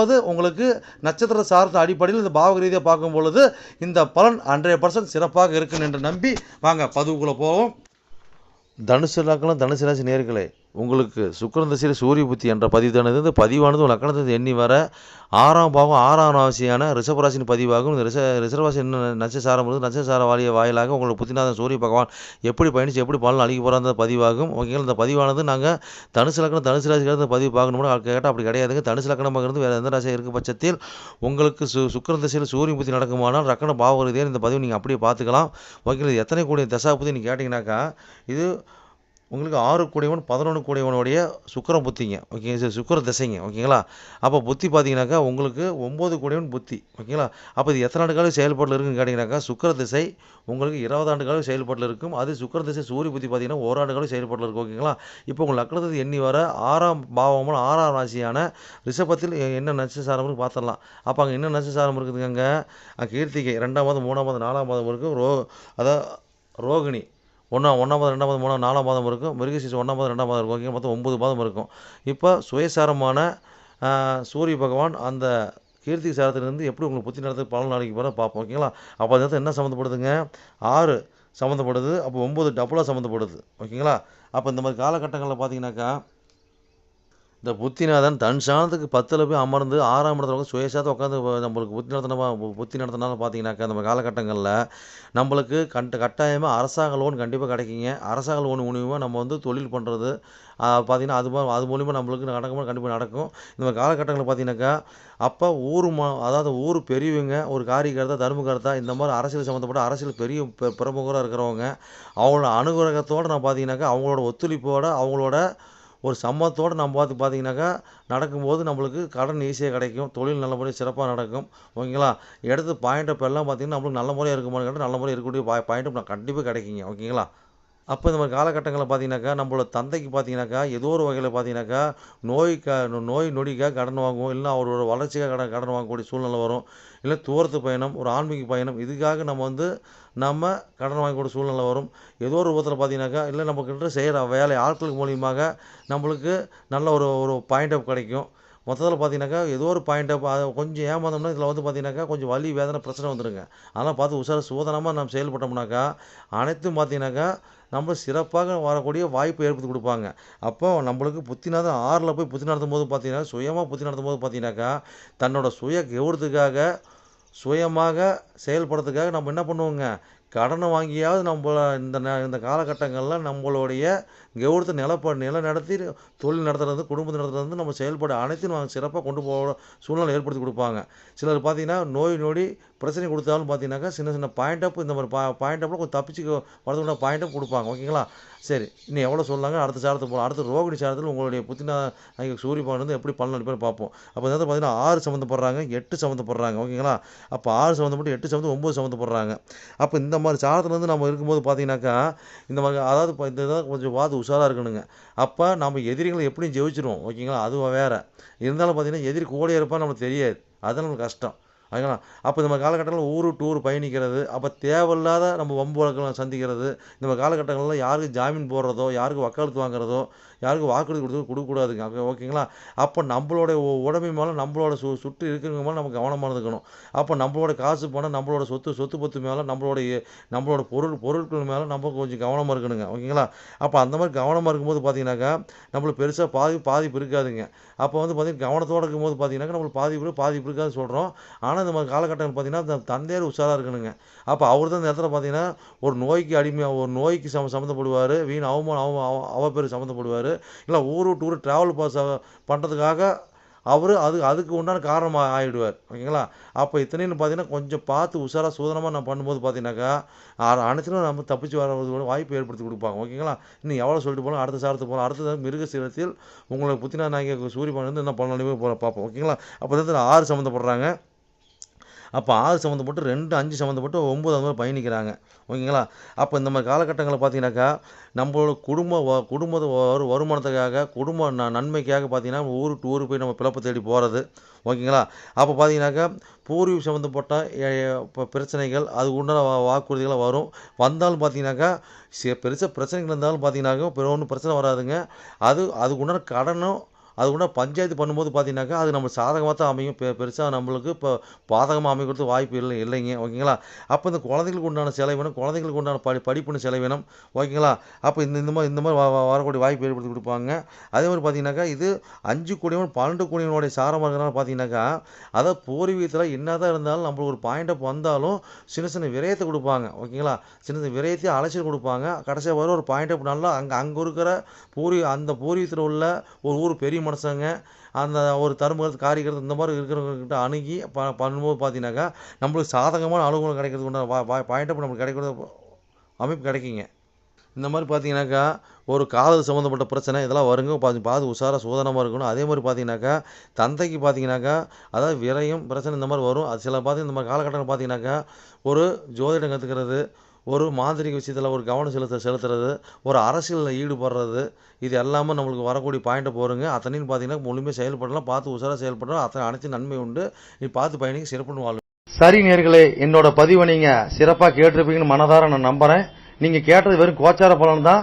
ரெண்டாவது உங்களுக்கு நட்சத்திர சார்ந்த அடிப்படையில் இந்த பாவக ரீதியாக பார்க்கும் பொழுது இந்த பலன் ஹண்ட்ரட் பர்சன்ட் சிறப்பாக இருக்குன்னு என்று நம்பி வாங்க பதிவுக்குள்ளே போவோம். தனுசு லக்னம் தனுசு ராசி நேர்களே உங்களுக்கு சுக்கரன் திசையில் சூரிய புத்தி என்ற பதிவானது இந்த பதிவானது லக்கணத்தை எண்ணி வர ஆறாம் பாவம் ஆறாம் ராசியான ரிசர்வராசின் பதிவாகும் இந்த ரிஷ ரிஷபராசி என்ன நட்சசாரம் இருக்குது நட்சசார வாரிய வாயிலாக உங்களுக்கு புத்திநாதன் சூரிய பகவான் எப்படி பயணித்து எப்படி பலன் அழிக்க போகிற அந்த பதிவாகும். ஓகேங்களா இந்த பதிவானது நாங்கள் தனுசு லக்கணம் தனுசு ராசிக்காக பதிவு பார்க்கணும்னா கேட்டால் அப்படி கிடையாதுங்க. தனுசு லக்கணமாக இருந்து வேறு எந்த ராசியாக இருக்க பட்சத்தில் உங்களுக்கு சு சுக்கரன் திசையில் சூரிய புத்தி நடக்குமானால் ரக்கண பாவ ரீதியாக இந்த பதிவு நீங்கள் அப்படியே பார்த்துக்கலாம். ஓகேங்களா எத்தனை கூடிய தசா புத்தி நீங்கள் கேட்டிங்கனாக்கா இது உங்களுக்கு ஆறு கூடியவன் பதினொன்று கூடியவனுடைய சுக்கரம் புத்திங்க. ஓகேங்க சார் சுக்கர திசைங்க. ஓகேங்களா அப்போ புத்தி பார்த்தீங்கன்னாக்கா உங்களுக்கு ஒம்பது கூடியவன் புத்தி. ஓகேங்களா அப்போ இது எத்தனை ஆண்டு காலம் செயல்பாட்டில் இருக்குன்னு கேட்டிங்கனாக்கா சுக்கர திசை உங்களுக்கு இருபது ஆண்டு காலம் செயல்பாட்டில் இருக்கும். அது சுக்கர திசை சூரிய புத்தி பார்த்தீங்கன்னா ஓராண்டு காலம் செயல்பாட்டில் இருக்கும். ஓகேங்களா இப்போ உங்கள் லக்னத்தை எண்ணி வர ஆறாம் பாவமான ஆறாம் ராசியான ரிஷபத்தில் என்ன நட்சசாரம்னு பார்த்துடலாம் அப்போ அங்கே என்ன நட்சசாரம் இருக்குதுங்க அங்கே? கீர்த்திகை. ரெண்டாம் மாதம் மூணாம் மாதம் நாலாம் மாதம் இருக்கும் ரோ அதான் ரோகிணி. ஒன்றா ஒன்றாம் மாதம் ரெண்டாம் மாதம் மூணாம் நாலாம் மாதம் இருக்கும். மிருகசீசம் ஒன்றாம் மாதம் ரெண்டாம் மாதம் இருக்கும். ஓகே மொத்தம் ஒம்பது மாதம் இருக்கும். இப்போ சுயசாரமான சூரிய பகவான் அந்த கீர்த்தி சாரத்திலிருந்து எப்படி உங்களுக்கு புத்தி நேரத்துக்கு பலன் நாளைக்கு போகிற பார்ப்போம் ஓகேங்களா? அப்போ அந்த என்ன சம்மந்தப்படுதுங்க? ஆறு சம்மந்தப்படுது. அப்போ ஒம்பது டபுளாக சம்மந்தப்படுது ஓகேங்களா? அப்போ இந்த மாதிரி காலகட்டங்களில் பார்த்தீங்கன்னாக்கா இந்த புத்திநாதன் தன் சாணத்துக்கு பத்தில் போய் அமர்ந்து ஆறாம் இடத்துல உட்காந்து உட்காந்து நம்மளுக்கு புத்தி நடத்தினா புத்தி நடத்தினால பார்த்தீங்கன்னாக்கா நம்ம காலகட்டங்களில் நம்மளுக்கு கண்ட கட்டாயமாக அரசாங்க லோன் கண்டிப்பாக கிடைக்குங்க. அரசாங்க லோன் மூலியமாக நம்ம வந்து தொழில் பண்ணுறது பார்த்தீங்கன்னா அது அது மூலிமா நம்மளுக்கு நடக்கும்போது கண்டிப்பாக நடக்கும். இந்த காலகட்டங்களில் பார்த்தீங்கன்னாக்கா அப்போ ஊர் மா அதாவது ஊர் பெரியவங்க ஒரு காரியகர்த்தா தர்மகர்த்தா இந்த மாதிரி அரசியல் சம்மந்தப்பட்ட அரசியல் பெரிய பிரமுகராக இருக்கிறவங்க அவங்களோட அனுகிரகத்தோடு நான் பார்த்தீங்கன்னாக்கா அவங்களோட ஒத்துழைப்போடு அவங்களோட ஒரு சம்மத்தோடு நம்ம பார்த்து பார்த்தீங்கன்னாக்கா நடக்கும்போது நம்மளுக்கு கடன் ஈஸியாக கிடைக்கும். தொழில் நல்லபடியாக சிறப்பாக நடக்கும். ஓகேங்களா? எடுத்து பாயிண்ட் அப் எல்லாம் பார்த்தீங்கன்னா நம்மளுக்கு நல்ல முறையாக இருக்குமான்னு கேட்டால் நல்ல முறையாக இருக்கக்கூடிய பாய் பாயிண்ட் கண்டிப்பாக கிடைக்குங்க. ஓகேங்களா? அப்போ இந்த மாதிரி காலகட்டங்களில் பார்த்தீங்கன்னாக்கா நம்மளோட தந்தைக்கு பார்த்தீங்கன்னாக்கா ஏதோ ஒரு வகையில் பார்த்தீங்கன்னாக்கா நோய்க்கா நோய் நொடிக்காக கடன் வாங்குவோம். இல்லை அவரோட வளர்ச்சிக்காக கடன் கடன் வாங்கக்கூடிய சூழ்நிலை வரும். இல்லை தூரத்து பயணம் ஒரு ஆன்மீக பயணம் இதுக்காக நம்ம வந்து நம்ம கடன் வாங்கக்கூடிய சூழ்நிலை வரும். ஏதோ ஒரு விதத்தில் பார்த்தீங்கன்னாக்கா இல்லை நம்மக்கிட்ட செய்கிற வேலை ஆட்கள் மூலியமாக நம்மளுக்கு நல்ல ஒரு ஒரு பாயிண்ட் அப் கிடைக்கும். மொத்தத்தில் பார்த்தீங்கன்னாக்கா ஏதோ ஒரு பாயிண்ட்டை கொஞ்சம் ஏமாந்தோம்னா இதில் வந்து பார்த்தீங்கன்னாக்கா கொஞ்சம் வலி வேதனை பிரச்சனை வந்துடுங்க அதெல்லாம் பார்த்து உஷார சூதனமாக நம்ம செயல்பட்டோம்னாக்கா அனைத்தும் பார்த்தீங்கன்னாக்கா நம்ம சிறப்பாக வரக்கூடிய வாய்ப்பு ஏற்படுத்தி கொடுப்பாங்க. அப்போ நம்மளுக்கு புத்திநாதம் ஆறில் போய் புத்தி நடத்தும் போது பார்த்தீங்கன்னா சுயமாக புத்தி நடத்தும் போது பார்த்தீங்கன்னாக்கா தன்னோட சுய கௌரவத்துக்காக சுயமாக செயல்படுறதுக்காக நம்ம என்ன பண்ணுவோங்க கடனை வாங்கியாவது நம்மள இந்த நே- இந்த காலகட்டங்களில் நம்மளுடைய கௌரவத்தை நிலப்ப நிலநடத்தி தொழில் நடத்துறது குடும்பத்தை நடத்துறது நம்ம செயல்பட அனைத்தையும் நாங்கள் சிறப்பாக கொண்டு போக சூழ்நிலை ஏற்படுத்தி கொடுப்பாங்க. சிலர் பார்த்தீங்கன்னா நோய் நொடி பிரச்சனை கொடுத்தாலும் பார்த்தீங்கன்னாக்கா சின்ன சின்ன பாயிண்ட் அப் இந்த மாதிரி பா பாயிண்ட் அப்பில் கொஞ்சம் தப்பிச்சு வரதுக்குள்ள பாயிண்ட் அப் கொடுப்பாங்க. ஓகேங்களா? சரி இன்னும் எவ்வளோ சொல்லாங்க? அடுத்த சாரத்துக்கு போகலாம் அடுத்த ரோகிணி சாரத்தில் உங்களுடைய புத்தினா சூரிய பகன் வந்து எப்படி பலன் பேர் பார்ப்போம். அப்போ வந்து பார்த்தீங்கன்னா ஆறு சம்மந்தப்படுறாங்க எட்டு சம்மந்தப்படுறாங்க ஓகேங்களா? அப்போ ஆறு சம்மந்தப்பட்டு எட்டு சம்மந்தம் ஒம்பது சம்மந்தப்படுறாங்க அப்போ இந்த மாதிரி சாரத்துலேருந்து நம்ம இருக்கும்போது பார்த்தீங்கன்னாக்கா இந்த மாதிரி அதாவது இப்போ இந்த இதை கொஞ்சம் பார்த்து உஷாராக இருக்கணுங்க. அப்போ நம்ம எதிரிகளை எப்படியும் ஜெயிச்சிருவோம் ஓகேங்களா? அது வேறு. இருந்தாலும் பார்த்தீங்கன்னா எதிரி கூட இருப்பான்னு நமக்கு தெரியாது. அது நம்மளுக்கு கஷ்டம். ஓகேங்களா? அப்போ இந்த மாதிரி காலகட்டங்களில் ஊர் டூர் பயணிக்கிறது அப்போ தேவையில்லாத நம்ம வம்பு வழக்கெல்லாம் சந்திக்கிறது இந்த மாதிரி காலகட்டங்களில் யாருக்கு ஜாமீன் போடுறதோ யாருக்கு வக்காலத்து வாங்குறதோ யாருக்கும் வாக்குறுதி கொடுத்து கொடுக்கக்கூடாதுங்க. அப்போ ஓகேங்களா? அப்போ நம்மளோட உடம்பு மேலே நம்மளோட சு சுட்டு இருக்கிறவங்க மேலே நம்ம கவனமாக இருந்துக்கணும். அப்போ நம்மளோட காசு பணம் நம்மளோட சொத்து சொத்து பத்து மேலே நம்மளோட நம்மளோட பொருள் பொருட்கள் மேலே நம்ம கொஞ்சம் கவனமாக இருக்கணுங்க. ஓகேங்களா? அப்போ அந்த மாதிரி கவனமாக இருக்கும்போது பார்த்தீங்கன்னாக்கா நம்மளுக்கு பெருசாக பாதி பாதிப்பு இருக்காதுங்க. அப்போ வந்து பார்த்தீங்கன்னா கவனத்தோடு இருக்கும்போது பார்த்தீங்கன்னாக்கா நம்மளுக்கு பாதிப்பு பாதிப்பு இருக்காதுன்னு சொல்கிறோம் ஆனால் இந்த மாதிரி காலகட்டங்கள் பார்த்தீங்கன்னா இந்த தந்தையார் உஷாராக இருக்கணுங்க. அப்போ அவர் தான் இந்த இடத்துல பார்த்தீங்கன்னா ஒரு நோய்க்கு அடிமையாக ஒரு நோய்க்கு சம சம்மந்தப்படுவார். வீண் அவமானம் அவ அவ அவ பேர் சம்மந்தப்படுவார். இல்லை ஊர் விட்டு ஊர் ட்ராவல் பாஸ் பண்ணுறதுக்காக அவர் அது அதுக்கு உண்டான காரணமாக ஆகிடுவார் ஓகேங்களா? அப்போ இத்தனைன்னு பார்த்தீங்கன்னா கொஞ்சம் பார்த்து உஷாராக சூதனமாக நான் பண்ணும்போது பார்த்தீங்கன்னாக்கா அ- அனைத்திலும் நம்ம தப்பிச்சு வர வாய்ப்பு ஏற்படுத்தி கொடுப்பாங்க. ஓகேங்களா? இன்னும் எவ்வளோ சொல்லிட்டு போகலாம் அடுத்த சாரத்துக்கு போகலாம் அடுத்தது மிருகசீரத்தில் உங்களுக்கு புத்தினா நாயக சூரியபான் வந்து என்ன பண்ணணுமே போகிற பார்ப்போம். ஓகேங்களா? அப்போ தான் ஆறு சம்மந்தப்படுறாங்க. அப்போ ஆறு சம்மந்தப்பட்டு ரெண்டு அஞ்சு சம்மந்தப்பட்டு ஒம்பது அந்த மாதிரி பயணிக்கிறாங்க. ஓகேங்களா? அப்போ இந்த மாதிரி காலகட்டங்களில் பார்த்தீங்கன்னாக்கா நம்மளோட குடும்ப குடும்ப வரு வருமானத்துக்காக குடும்ப ந நன்மைக்காக பார்த்தீங்கன்னா ஊருக்கு டூர் போய் நம்ம பிழப்பு தேடி போகிறது ஓகேங்களா? அப்போ பார்த்தீங்கன்னாக்கா பூர்வீகம் சம்மந்தப்பட்ட எ- பிரச்சனைகள் அது உண்டான வாக்குறுதிகளாக வரும். வந்தாலும் பார்த்தீங்கன்னாக்கா பெருசாக பிரச்சனைகள் இருந்தாலும் பார்த்தீங்கன்னாக்கா பிற ஒன்றும் பிரச்சனை வராதுங்க. அது அதுக்கு உண்டான கடனும் அது கூட பஞ்சாயத்து பண்ணும்போது பார்த்தீங்கன்னாக்கா அது நம்ம சாதகமாக தான் அமையும். பெ பெருசாக நம்மளுக்கு இப்போ பாதகமாக அமைக்கிறது வாய்ப்பு இல்லை இல்லைங்க. ஓகேங்களா? அப்போ இந்த குழந்தைங்களுக்கு உண்டான செலவினம் குழந்தைங்களுக்கு உண்டான படி படிப்புன்னு செலவினம் ஓகேங்களா? அப்போ இந்த இந்த மாதிரி இந்த மாதிரி வ- வரக்கூடிய வாய்ப்பு ஏற்படுத்தி கொடுப்பாங்க. அதே மாதிரி பார்த்தீங்கன்னாக்கா இது அஞ்சு கோடியவன் பன்னெண்டு கோடியவனுடைய சாரமாக இருக்கிறனால பார்த்தீங்கன்னாக்கா அதாவது பூர்வீகத்தில் என்னதான் இருந்தாலும் நம்மளுக்கு ஒரு பாயிண்ட் அப் வந்தாலும் சின்ன சின்ன விரயத்தை கொடுப்பாங்க. ஓகேங்களா? சின்ன சின்ன விரயத்தையும் அலைச்சல் கொடுப்பாங்க. கடைசியாக வர ஒரு பாயிண்ட் அப் நல்லா அங்கே அங்கே இருக்கிற பூர்வீ அந்த பூர்வீகத்தில் உள்ள ஒரு ஊர் பெரிய மனுஷங்க அந்த ஒரு தருமகத்து காரிக்கிறது இந்த மாதிரி இருக்கிறவங்ககிட்ட அணுகி ப பண்ணும்போது பார்த்தீங்கன்னாக்கா நம்மளுக்கு சாதகமான அலுவலகம் கிடைக்கிறது உண்டான பாயிண்ட் அப் நம்மளுக்கு கிடைக்கிறது அமைப்பு கிடைக்குங்க. இந்த மாதிரி பார்த்தீங்கன்னாக்கா ஒரு காதல் சம்மந்தப்பட்ட பிரச்சனை இதெல்லாம் வருங்க. பார்த்து பார்த்து உஷாராக சோதனமாக இருக்கணும். அதே மாதிரி பார்த்தீங்கன்னாக்கா தந்தைக்கு பார்த்தீங்கன்னாக்கா அதாவது விரயம் பிரச்சனை இந்த மாதிரி வரும். அது சில பார்த்து இந்த மாதிரி காலகட்டங்கள் பார்த்தீங்கன்னாக்கா ஒரு ஜோதிடம் கற்றுக்கிறது ஒரு மாதிரி விஷயத்தில் ஒரு கவனம் செலுத்த செலுத்துறது ஒரு அரசியலில் ஈடுபடுறது இது எல்லாமே நம்மளுக்கு வரக்கூடிய பாயிண்ட்டை போருங்க அத்தனையும் பார்த்தீங்கன்னா முழுமையாக செயல்படலாம். பார்த்து உஷாராக செயல்படலாம். அத்தனை அனைத்து நன்மை உண்டு. நீ பார்த்து பயணிக்கு சிறப்புன்னு வாழ்வு சரி நேர்களே என்னோட பதிவை நீங்கள் சிறப்பாக கேட்டிருப்பீங்கன்னு மனதார நான் நம்புகிறேன் நீங்கள் கேட்டது வெறும் கோச்சார பலன் தான்.